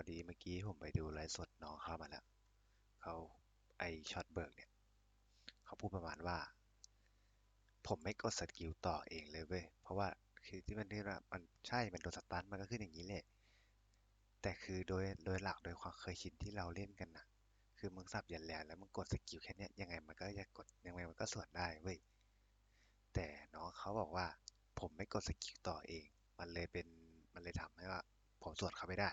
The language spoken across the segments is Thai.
อดีเมื่อกี้ผมไปดูไลฟ์สดน้องเข้ามาแล้ว เขาไอช็อตเบิร์กเนี่ย เขาพูดประมาณว่า ผมไม่กดสกิลต่อเองเลยเว้ย เพราะว่าคือที่มันที่ว่ามันใช่ มันโดนสตันมันก็ขึ้นอย่างนี้แหละ แต่คือโดยโดยหลักโดยความเคยชินที่เราเล่นกันนะคือมึงสับยันแลนแล้วมึงกดสกิลแค่นี้ยังไงมันก็จะกดยังไงมันก็สวนได้เว้ย แต่น้องเขาบอกว่า ผมไม่กดสกิลต่อเอง มันเลยเป็นมันเลยทำให้ว่า ผมสวนเขาไม่ได้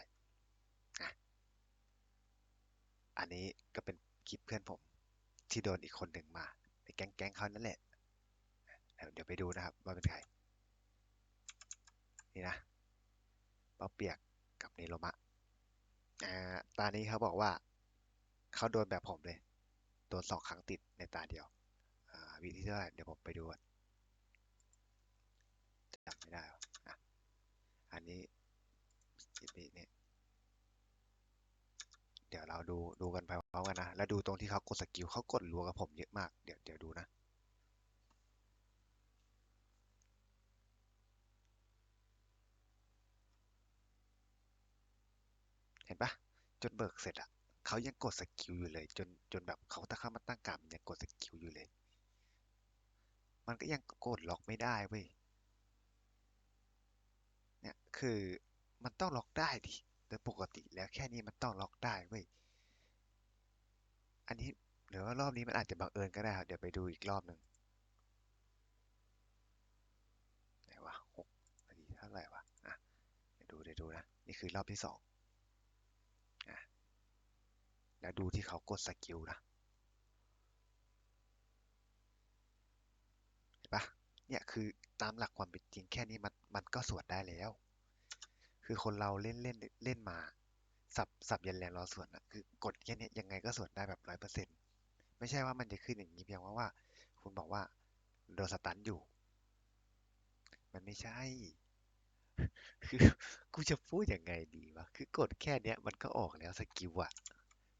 อันนี้ก็เป็นคลิปเพื่อนผม ที่โดนอีกคนหนึ่งมาในแก๊งแก๊งเขานั่นแหละเดี๋ยวไปดูนะครับว่าเป็นใคร นี่นะเปาเปียกกับเนโรมะอ่าตานี้เขาบอกว่าเขาโดนแบบผมเลย โดนสองครั้งติดในตาเดียววิธีเท่าไหร่เดี๋ยวผมไปดูจำไม่ได้อะอันนี้คลิปนี้ เราดูดูกันไปพร้อมกันนะ แล้วดูตรงที่เขากดสกิลเขากดรัวกับผมเยอะมาก เดี๋ยวเดี๋ยวดูนะเห็นปะจนเบิกเสร็จอะเขายังกดสกิลอยู่เลย จนจนแบบเขาถ้าเข้ามาตั้งการมันยังกดสกิลอยู่เลย มันก็ยังกดล็อกไม่ได้เว้ยเนี่ยคือมันต้องล็อกได้ดิโดยปกติแล้วแค่นี้มันต้องล็อกได้เว้ย อันนี้หรือว่ารอบนี้มันอาจจะบังเอิญก็ได้ครับ เดี๋ยวไปดูอีกรอบหนึ่งไหนวะหกนาทีเท่าไหร่วะอะเดี๋ยวดูเดี๋ยวดูนะ นี่คือรอบที่สองอะแล้วดูที่เขากดสกิลนะเห็นปะเนี่ยคือตามหลักความเป็นจริงแค่นี้มันมันก็สวดได้แล้ว คือคนเราเล่นเล่นเล่นมา สับสับยันแลนรอส่วนอะคือกดแค่นี้ยังไงก็ส่วนได้แบบร้อยเปอร์เซ็นต์ไม่ใช่ว่ามันจะขึ้นอย่างนี้เพียงว่าว่า คุณบอกว่าโดนสตันอยู่ มันไม่ใช่ คือกูจะพูดยังไงดีวะคือกดแค่เนี้ยมันก็ออกแล้วสกิลอะ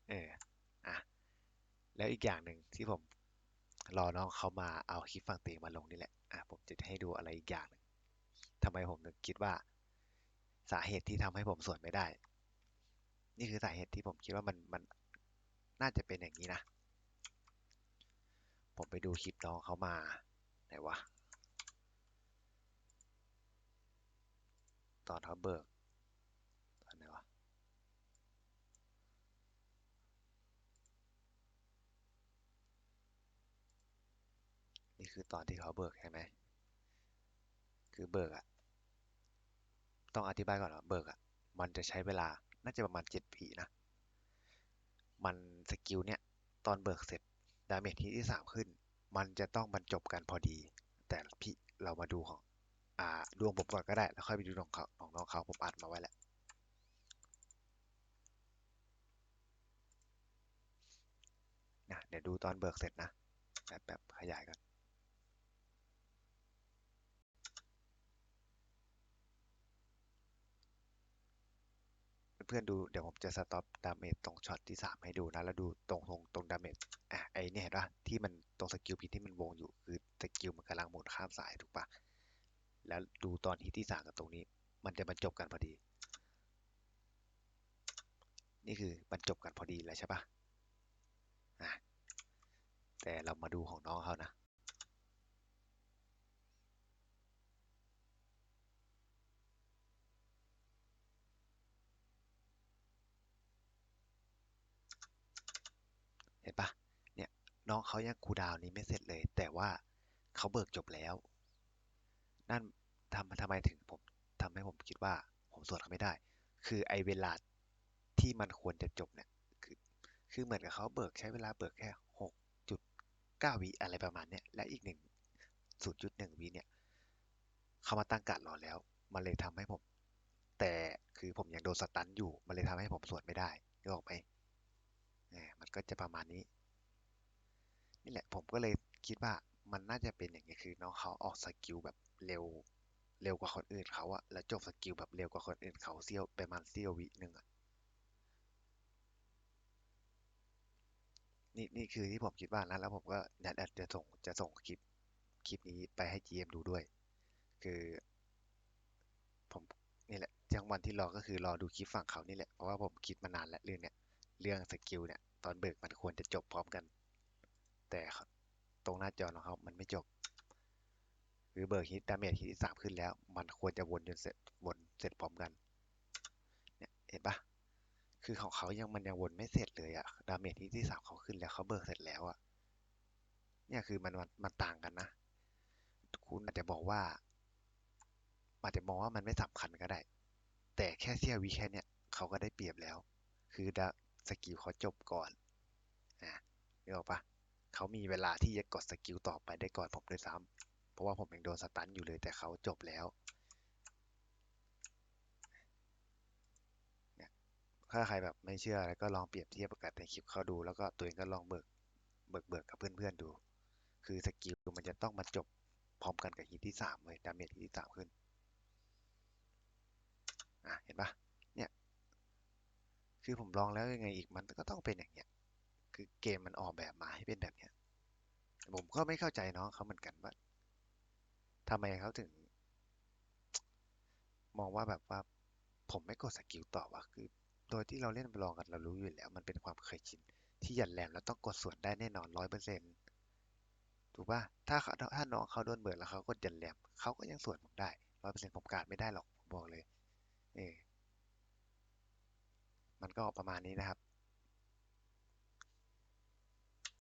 เอออะแล้วอีกอย่างหนึ่งที่ผมรอน้องเขามาเอาคลิปฟังเพลงมาลงนี่แหละ อะผมจะให้ดูอะไรอีกอย่างหนึ่งทำไมผมถึงคิดว่า สาเหตุที่ทำให้ผมสวนไม่ได้ นี่คือสาเหตุที่ผมคิดว่ามันมันน่าจะเป็นอย่างนี้นะ ผมไปดูคลิปน้องเขามา ไหนวะ ตอนเขาเบิกตอนไหนวะ นี่คือตอนที่เขาเบิกใช่ไหม คือเบิกอะต้องอธิบายก่อนว่าเบิกอะมันจะใช้เวลา น่าจะประมาณเจ็ดวินะ มันสกิลเนี้ยตอนเบิกเสร็จดาเมจที่ที่สามขึ้น มันจะต้องบรรจบกันพอดี แต่พี่เรามาดูของอ่าดวงผมก่อนก็ได้ แล้วค่อยไปดูของเขาของน้องเขาผมอัดมาไว้แล้วนะเดี๋ยวดูตอนเบิกเสร็จนะแบบแบบขยายกัน เพื่อนๆดูเดี๋ยวผมจะสต็อปดาเมจตรงช็อตที่สามให้ดูนะ แล้วดูตรงตรงตรงดาเมจอะไอเนี่ยเห็นปะที่มันตรงสกิลพินที่มันวงอยู่คือสกิลมันกำลังหมุนข้ามสายถูกปะแล้วดูตอนฮิตที่สามกับตรงนี้ มันจะบรรจบกันพอดี นี่คือบรรจบกันพอดีแล้วใช่ปะอะแต่เรามาดูของน้องเขานะ เห็นปะเน้องเขายังคูดาวนี้ไม่เสร็จเลย แต่ว่าเขาเบิกจบแล้ว นั่นทำทำไมถึงผมทำให้ผมคิดว่า ผมสวดเขาไม่ได้ คือไอเวลาที่มันควรจะจบเนี่ย คือคือเหมือนกับเขาเบิกใช้เวลาเบิกแค่หกจุดเก้าวิอะไรประมาณเนี้ยและอีกหนึ่งศูนย์จุดหนึ่งวิเนี่ยเขามาตั้งการรอแล้ว มันเลยทำให้ผม แต่คือผมยังโดนสตันอยู่ มันเลยทำให้ผมสวดไม่ได้นึกออกไหมเออมันก็จะประมาณนี้ นี่แหละผมก็เลยคิดว่ามันน่าจะเป็นอย่างนี้คือน้องเขาออกสกิลแบบเร็วเร็วกว่าคนอื่นเขาอะแล้วจบสกิลแบบเร็วกว่าคนอื่นเขาเสี้ยวประมาณเสี้ยววิหนึ่งอะนี่นี่คือที่ผมคิดว่านะแล้วผมก็นัดจะส่งจะส่งคลิปคลิปนี้ไปให้ GM ดูด้วย คือผมนี่แหละจะทั้งวันที่รอก็คือรอดูคลิปฝั่งเขานี่แหละเพราะว่าผมคิดมานานแล้วเรื่องเนี้ยเรื่องสกิลเนี่ยตอนเบิกมันควรจะจบพร้อมกัน แต่ตรงหน้าจอของเขามันไม่จบ หรือเบิกฮิตดาเมจฮิตที่สามขึ้นแล้ว มันควรจะวนจนเสร็จวนเสร็จพร้อมกัน เนี่ยเห็นปะคือของเขายังมันยังวนไม่เสร็จเลยอะดาเมจฮิตที่สามเขาขึ้นแล้วเขาเบิกเสร็จแล้วอะเนี่ยคือมันมันมันต่างกันนะ คุณอาจจะบอกว่า อาจจะมองว่ามันไม่สำคัญก็ได้ แต่แค่เสี้ยววิแค่เนี้ยเขาก็ได้เปรียบแล้ว คือดาสกิลเขาจบก่อนอะนึกออกปะ เขามีเวลาที่จะกดสกิลต่อไปได้ก่อนผมด้วยซ้ำเพราะว่าผมยังโดนสตันอยู่เลยแต่เขาจบแล้วถ้าใครแบบไม่เชื่ออะไรก็ลองเปรียบเทียบกับในคลิปเขาดู แล้วก็ตัวเองก็ลองเบิกเบิกเบิกกับเพื่อนๆดู คือสกิลมันจะต้องมาจบพร้อมกันกับฮีทที่สามเลยดาเมจฮีทที่สามขึ้นอะเห็นปะเนี่ย คือผมลองแล้วยังไงอีกมันก็ต้องเป็นอย่างเงี้ย คือเกมมันออกแบบมาให้เป็นแบบเนี้ยผมก็ไม่เข้าใจน้องเขาเหมือนกันว่าทำไมเขาถึง มองว่าแบบว่า ผมไม่กดสกิลต่อวะคือ โดยที่เราเล่นลองกันเรารู้อยู่แล้ว มันเป็นความเคยชินที่หยันแหลมแล้วต้องกดส่วนได้แน่นอนร้อยเปอร์เซ็นต์ถูกปะถ้าถ้าน้องเขาโดนเบิร์ดแล้วเขากดหยันแหลมเขาก็ยังส่วนผมได้ร้อยเปอร์เซ็นต์ผมการดไม่ได้หรอกผมบอกเลย เออมันก็ประมาณนี้นะครับ